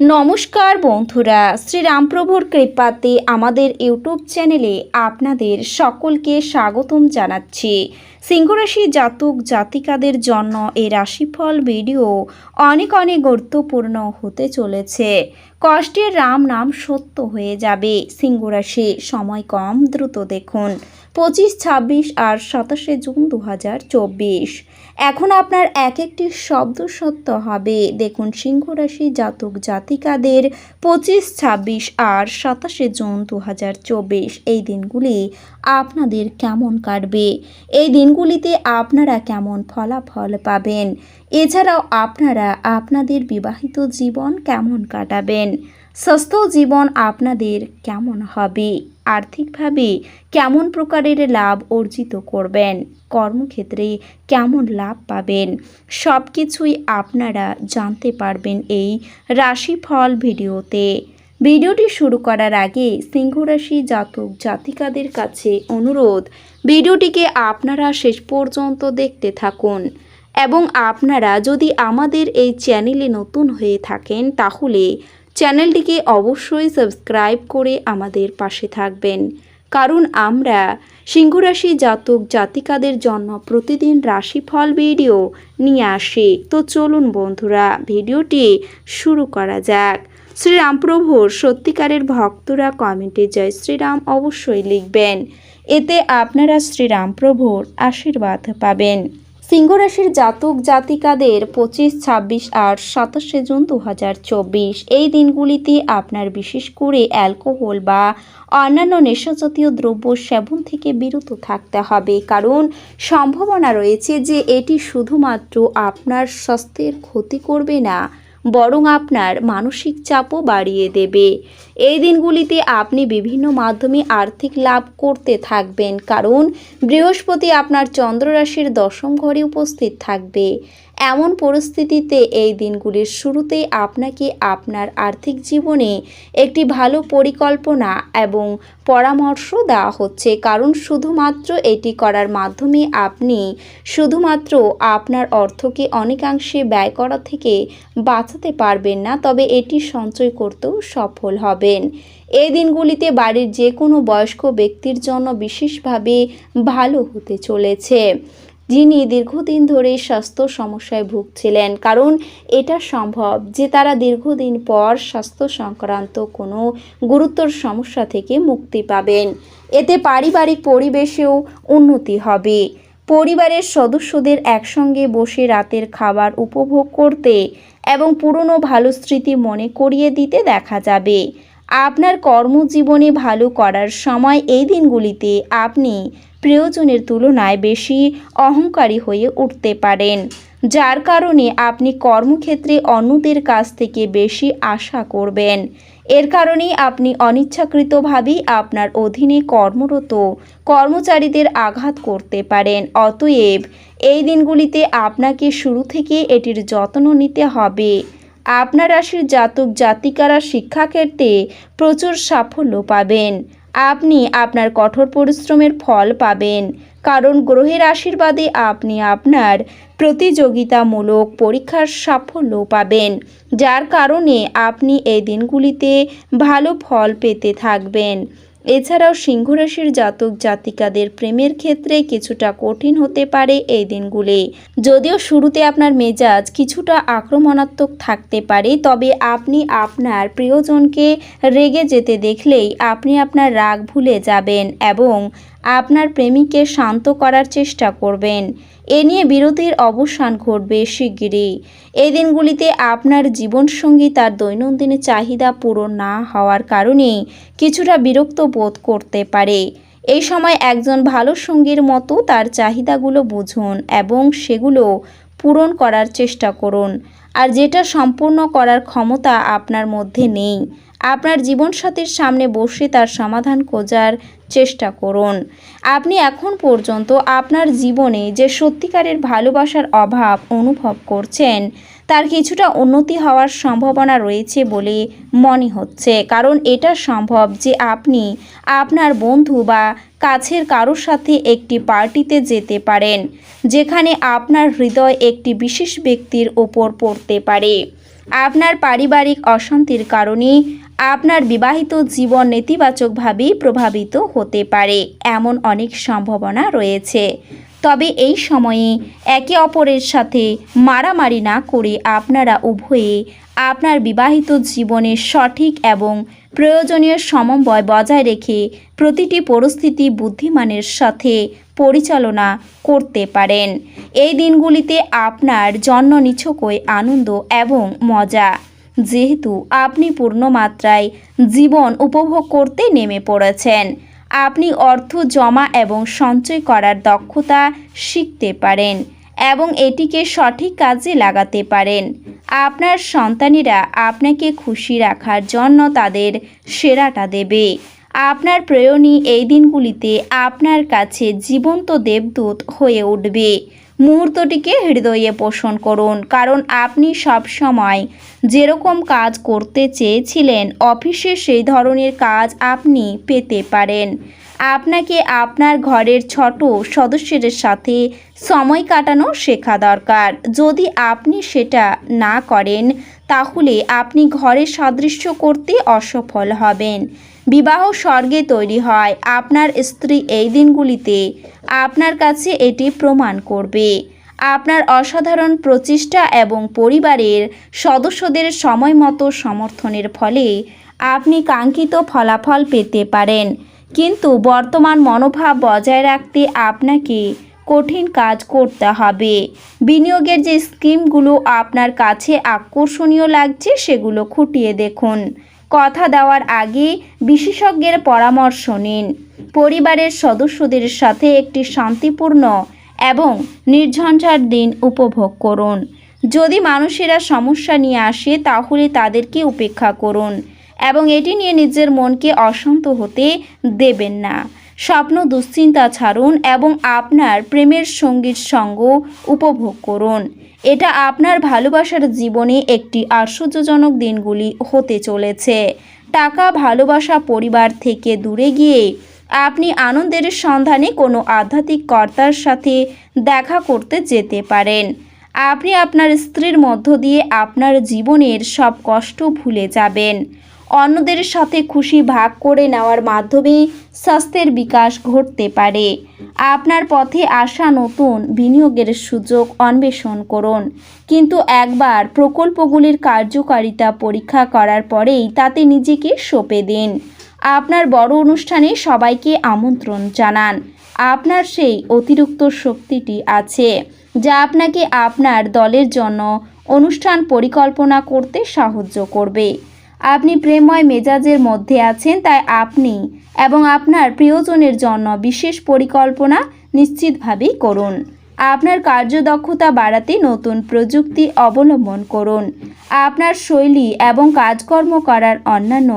নমস্কার বন্ধুরা, শ্রীরামপ্রভুর কৃপাতে আমাদের ইউটিউব চ্যানেলে আপনাদের সকলকে স্বাগতম জানাচ্ছি। সিংহরাশি জাতক জাতিকাদের জন্য এই রাশিফল ভিডিও অনেক অনেক গুরুত্বপূর্ণ হতে চলেছে। কষ্টের রাম নাম সত্য হয়ে যাবে। সিংহরাশি, সময় কম, দ্রুত দেখুন। পঁচিশ, ছাব্বিশ আর সাতাশে জুন দু হাজার চব্বিশ। এখন আপনার এক একটি শব্দ সত্য হবে। দেখুন সিংহরাশি জাতক জাতিকাদের পঁচিশ, ছাব্বিশ আর সাতাশে জুন দু হাজার চব্বিশ। এই দিনগুলি আপনাদের কেমন কাটবে? এই দিনগুলিতে আপনারা কেমন ফলাফল পাবেন? এছাড়াও আপনারা আপনাদের বিবাহিত জীবন কেমন কাটাবেন? স্বাস্থ্য জীবন আপনাদের কেমন হবে? আর্থিকভাবে কেমন প্রকারের লাভ অর্জিত করবেন? কর্মক্ষেত্রে কেমন লাভ পাবেন? সব কিছুই আপনারা জানতে পারবেন এই রাশিফল ভিডিওতে। ভিডিওটি শুরু করার আগে সিংহরাশি জাতক জাতিকাদের কাছে অনুরোধ, ভিডিওটিকে আপনারা শেষ পর্যন্ত দেখতে থাকুন। এবং আপনারা যদি আমাদের এই চ্যানেলে নতুন হয়ে থাকেন, তাহলে চ্যানেলটিকে অবশ্যই সাবস্ক্রাইব করে আমাদের পাশে থাকবেন। কারণ আমরা সিংহরাশি জাতক জাতিকাদের জন্য প্রতিদিন রাশিফল ভিডিও নিয়ে আসি। তো চলুন বন্ধুরা, ভিডিওটি শুরু করা যাক। শ্রীরামপ্রভুর সত্যিকারের ভক্তরা কমেন্টে জয় শ্রীরাম অবশ্যই লিখবেন। এতে আপনারা শ্রীরামপ্রভুর আশীর্বাদ পাবেন। সিংহরাশির জাতক জাতিকাদের পঁচিশ, ছাব্বিশ আর সাতাশে জুন দু হাজার চব্বিশ। এই দিনগুলিতে আপনার বিশেষ করে অ্যালকোহল বা অন্যান্য নেশাজাতীয় দ্রব্য সেবন থেকে বিরত থাকতে হবে। কারণ সম্ভাবনা রয়েছে যে এটি শুধুমাত্র আপনার স্বাস্থ্যের ক্ষতি করবে না বরং আপনার মানসিক চাপও বাড়িয়ে দেবে। এই দিনগুলিতে আপনি বিভিন্ন মাধ্যমে আর্থিক লাভ করতে থাকবেন, কারণ বৃহস্পতি আপনার চন্দ্ররাশির দশম ঘরে উপস্থিত থাকবে। এমন পরিস্থিতিতে এই দিনগুলির শুরুতেই আপনাকে আপনার আর্থিক জীবনে একটি ভালো পরিকল্পনা এবং পরামর্শ দেওয়া হচ্ছে। কারণ শুধুমাত্র এটি করার মাধ্যমে আপনি শুধুমাত্র আপনার অর্থকে অনেকাংশে ব্যয় করা থেকে বাঁচাতে পারবেন না, তবে এটি সঞ্চয় করতেও সফল হবেন। এই দিনগুলিতে বাড়ির যে কোনো বয়স্ক ব্যক্তির জন্য বিশেষভাবে ভালো হতে চলেছে। যিনি দীর্ঘদিন ধরে স্বাস্থ্য সমস্যায় ভুগছিলেন। কারণ এটা সম্ভব যে তারা দীর্ঘদিন পর স্বাস্থ্য সংক্রান্ত কোনো গুরুতর সমস্যা থেকে মুক্তি পাবেন। এতে পারিবারিক পরিবেশেও উন্নতি হবে। পরিবারের সদস্যদের একসঙ্গে বসে রাতের খাবার উপভোগ করতে এবং পুরনো ভালো স্মৃতি মনে করিয়ে দিতে দেখা যাবে। আপনার কর্মজীবনে ভালো করার সময় এই দিনগুলিতে আপনি প্রয়োজনের তুলনায় বেশি অহংকারী হয়ে উঠতে পারেন, যার কারণে আপনি কর্মক্ষেত্রে অন্যদের কাছ থেকে বেশি আশা করবেন। এর কারণেই আপনি অনিচ্ছাকৃতভাবেই আপনার অধীনে কর্মরত কর্মচারীদের আঘাত করতে পারেন। অতএব এই দিনগুলিতে আপনাকে শুরু থেকে এটির যত্ন নিতে হবে। আপনার রাশির জাতক, জাতিকারা, শিক্ষাক্ষেত্রে প্রচুর সাফল্য পাবেন। আপনি আপনার কঠোর পরিশ্রমের ফল পাবেন। কারণ গ্রহের আশীর্বাদে আপনি আপনার প্রতিযোগিতামূলক পরীক্ষার সাফল্য পাবেন। যার কারণে আপনি এই দিনগুলিতে ভালো ফল পেতে থাকবেন। এছাড়াও সিংহরাশির জাতক জাতিকাদের প্রেমের ক্ষেত্রে কিছুটা কঠিন হতে পারে এই দিনগুলি। যদিও শুরুতে আপনার মেজাজ কিছুটা আক্রমণাত্মক থাকতে পারে, তবে আপনি আপনার প্রিয়জনকে রেগে যেতে দেখলেই আপনি আপনার রাগ ভুলে যাবেন এবং আপনার প্রেমিককে শান্ত করার চেষ্টা করবেন। এ নিয়ে বিরতির অবসান ঘটবে শিগগিরই। এই দিনগুলিতে আপনার জীবনসঙ্গী তার দৈনন্দিন চাহিদা পূরণ না হওয়ার কারণে কিছুটা বিরক্ত বোধ করতে পারে। এই সময় একজন ভালো সঙ্গীর মতো তার চাহিদাগুলো বুঝুন এবং সেগুলো পূরণ করার চেষ্টা করুন। আর যেটা সম্পূর্ণ করার ক্ষমতা আপনার মধ্যে নেই। আপনার জীবনসাথীর সামনে বসে তার সমাধান খোঁজার চেষ্টা করুন। আপনি এখন পর্যন্ত আপনার জীবনে যে সত্যিকারের ভালোবাসার অভাব অনুভব করছেন, তার কিছুটা উন্নতি হওয়ার সম্ভাবনা রয়েছে বলে মনে হচ্ছে। কারণ এটা সম্ভব যে আপনি আপনার বন্ধু বা কাছের কারোর সাথে একটি পার্টিতে যেতে পারেন, যেখানে আপনার হৃদয় একটি বিশেষ ব্যক্তির ওপর পড়তে পারে। আপনার পারিবারিক অশান্তির কারণে আপনার বিবাহিত জীবন নেতিবাচকভাবেই প্রভাবিত হতে পারে, এমন অনেক সম্ভাবনা রয়েছে। তবে এই সময়ে একে অপরের সাথে মারামারি না করে আপনারা উভয়ে আপনার বিবাহিত জীবনের সঠিক এবং প্রয়োজনীয় সমন্বয় বজায় রেখে প্রতিটি পরিস্থিতি বুদ্ধিমানের সাথে পরিচালনা করতে পারেন। এই দিনগুলিতে আপনার জন্ম নিছকই আনন্দ এবং মজা। যেহেতু আপনি পূর্ণ মাত্রায় জীবন উপভোগ করতে নেমে পড়েছেন, আপনি অর্থ জমা এবং সঞ্চয় করার দক্ষতা শিখতে পারেন এবং এটিকে সঠিক কাজে লাগাতে পারেন। আপনার সন্তানেরা আপনাকে খুশি রাখার জন্য তাদের সেরাটা দেবে। আপনার প্রেয়ণী এই দিনগুলিতে আপনার কাছে জীবন্ত দেবদূত হয়ে উঠবে। মুহূর্তটিকে হৃদয়ে পোষণ করুন, কারণ আপনি সব সময় যেরকম কাজ করতে চেয়েছিলেন, অফিসে সেই ধরনের কাজ আপনি পেতে পারেন। আপনাকে আপনার ঘরের ছোট সদস্যদের সাথে সময় কাটানো শেখা দরকার। যদি আপনি সেটা না করেন, তাহলে আপনি ঘরের সাদৃশ্য করতে অসফল হবেন। বিবাহ স্বর্গে তৈরি হয়। আপনার স্ত্রী এই দিনগুলিতে আপনার কাছে এটি প্রমাণ করবে। আপনার অসাধারণ প্রচেষ্টা এবং পরিবারের সদস্যদের সময় মতো সমর্থনের ফলে আপনি কাঙ্ক্ষিত ফলাফল পেতে পারেন। কিন্তু বর্তমান মনোভাব বজায় রাখতে আপনাকে কঠিন কাজ করতে হবে। বিনিয়োগের যে স্কিমগুলো আপনার কাছে আকর্ষণীয় লাগছে, সেগুলো খুঁটিয়ে দেখুন। কথা দেওয়ার আগে বিশেষজ্ঞের পরামর্শ নিন। পরিবারের সদস্যদের সাথে একটি শান্তিপূর্ণ এবং নির্ঝঞ্ঝার দিন উপভোগ করুন। যদি মানুষেরা সমস্যা নিয়ে আসে, তাহলে তাদেরকে উপেক্ষা করুন এবং এটি নিয়ে নিজের মনকে অশান্ত হতে দেবেন না। স্বপ্ন দুশ্চিন্তা ছাড়ুন এবং আপনার প্রেমের সঙ্গীর সঙ্গ উপভোগ করুন। এটা আপনার ভালোবাসার জীবনে একটি আশ্চর্যজনক দিনগুলি হতে চলেছে। টাকা, ভালোবাসা, পরিবার থেকে দূরে গিয়ে আপনি আনন্দের সন্ধানে কোনো আধ্যাত্মিক কর্তার সাথে দেখা করতে যেতে পারেন। আপনি আপনার স্ত্রীর মধ্য দিয়ে আপনার জীবনের সব কষ্ট ভুলে যাবেন। অন্যদের সাথে খুশি ভাগ করে নেওয়ার মাধ্যমে স্বাস্থ্যের বিকাশ ঘটতে পারে। আপনার পথে আসা নতুন বিনিয়োগের সুযোগ অন্বেষণ করুন। কিন্তু একবার প্রকল্পগুলির কার্যকারিতা পরীক্ষা করার পরেই তাতে নিজেকে সঁপে দিন। আপনার বড় অনুষ্ঠানে সবাইকে আমন্ত্রণ জানান। আপনার সেই অতিরিক্ত শক্তিটি আছে, যা আপনাকে আপনার দলের জন্য অনুষ্ঠান পরিকল্পনা করতে সাহায্য করবে। আপনি প্রেমময় মেজাজের মধ্যে আছেন তাই আপনি এবং আপনার প্রিয়জনের জন্য বিশেষ পরিকল্পনা নিশ্চিতভাবেই করুন। আপনার কার্যদক্ষতা বাড়াতে নতুন প্রযুক্তি অবলম্বন করুন। আপনার শৈলী এবং কাজকর্ম করার অন্যান্য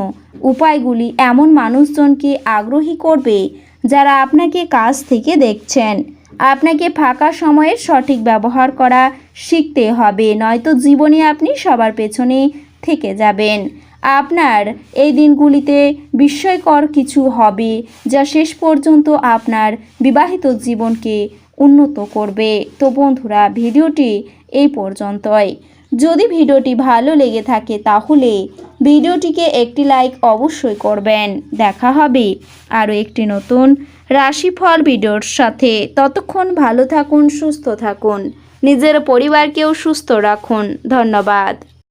উপায়গুলি এমন মানুষজনকে আগ্রহী করবে যারা আপনাকে কাজ থেকে দেখছেন। আপনাকে ফাঁকা সময়ের সঠিক ব্যবহার করা শিখতে হবে, নয়তো জীবনে আপনি সবার পেছনে থেকে যাবেন। আপনার এই দিনগুলিতে বিস্ময়কর কিছু হবে যা শেষ পর্যন্ত আপনার বিবাহিত জীবনকে উন্নত করবে। তো বন্ধুরা, ভিডিওটি এই পর্যন্তই। যদি ভিডিওটি ভালো লেগে থাকে তাহলে ভিডিওটিকে একটি লাইক অবশ্যই করবেন। দেখা হবে আরও একটি নতুন রাশিফল ভিডিওর সাথে। ততক্ষণ ভালো থাকুন, সুস্থ থাকুন। নিজের পরিবারকেও সুস্থ রাখুন। ধন্যবাদ।